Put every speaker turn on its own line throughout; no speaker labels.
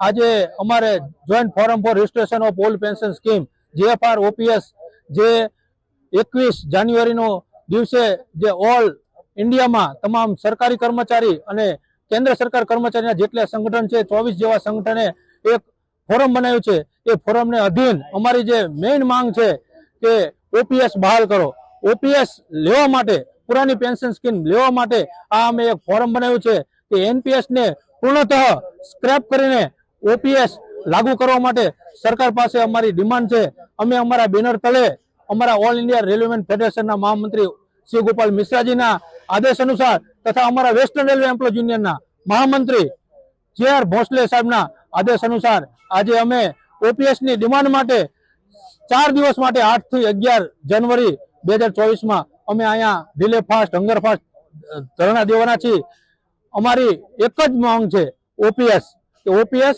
આજે અમારે joint forum for registration of old pension scheme GFR OPS જે એકવીસ જાન્યુઆરીનો દિવસે જે ઓલ ઇન્ડિયામાં તમામ સરકારી કર્મચારી અને કેન્દ્ર સરકાર કર્મચારીના જેટલા સંગઠન છે, ચોવીસ જેવા સંગઠને એક ફોરમ બનાવ્યું છે. એ ફોરમને અધીન અમારી જે મેઇન માંગ છે કે ઓપીએસ બહાલ કરો. ઓપીએસ લેવા માટે, પુરાની પેન્શન સ્કીમ લેવા માટે આ અમે એક ફોરમ બનાવ્યું છે કે એનપીએસને પૂર્ણતઃ સ્ક્રેપ કરીને ઓપીએસ લાગુ કરવા માટે સરકાર પાસે અમારી ડિમાન્ડ છે. અમે અમારા બેનર તળે અમારા ઓલ ઇન્ડિયા રેલવેમેન ફેડરેશનના મહામંત્રી શ્રી ગોપાલ મિશ્રાજીના આદેશ અનુસાર તથા અમારા વેસ્ટર્ન રેલવે એમ્પ્લોય યુનિયનના મહામંત્રી જે આર ભોસલે સાહેબના આદેશ અનુસાર આજે અમે ઓપીએસની ડિમાન્ડ માટે ચાર દિવસ માટે આઠથી અગિયાર જાન્યુઆરી બે હજાર ચોવીસમાં અમે અહીંયા ડિલે ફાસ્ટ, હંગર ફાસ્ટ ધરણા દેવાના છીએ. અમારી એક જ માંગ છે ઓપીએસ કે ઓપીએસ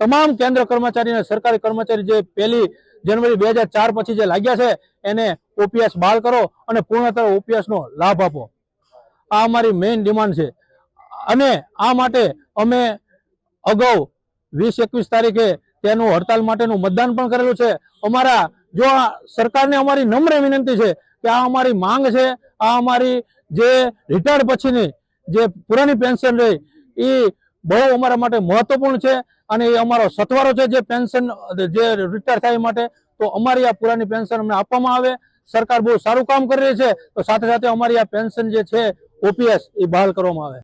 તમામ કેન્દ્ર કર્મચારી અને સરકારી કર્મચારી જે પહેલી જનવરી બે પછી જે લાગ્યા છે, એને ઓપીએસ બહાર કરો અને પૂર્ણતર ઓપીએસ નો લાભ આપો. આ અમારી મેઇન ડિમાન્ડ છે. અને આ માટે અમે અગાઉ વીસ એકવીસ તારીખે તેનું હડતાલ માટેનું મતદાન પણ કરેલું છે. અમારા જો સરકારને અમારી નમ્ર વિનંતી છે કે આ અમારી માંગ છે, આ અમારી જે રિટાયર્ડ પછીની જે પુરાની પેન્શન રહી એ બહુ અમારા માટે મહત્વપૂર્ણ છે અને એ અમારો સથવારો છે જે પેન્શન જે રિટાયર થાય માટે, તો અમારી આ પુરાની પેન્શન અમને આપવામાં આવે. સરકાર બહુ સારું કામ કરી રહી છે, તો સાથે સાથે અમારી આ પેન્શન જે છે ઓપીએસ એ બહાલ કરવામાં આવે.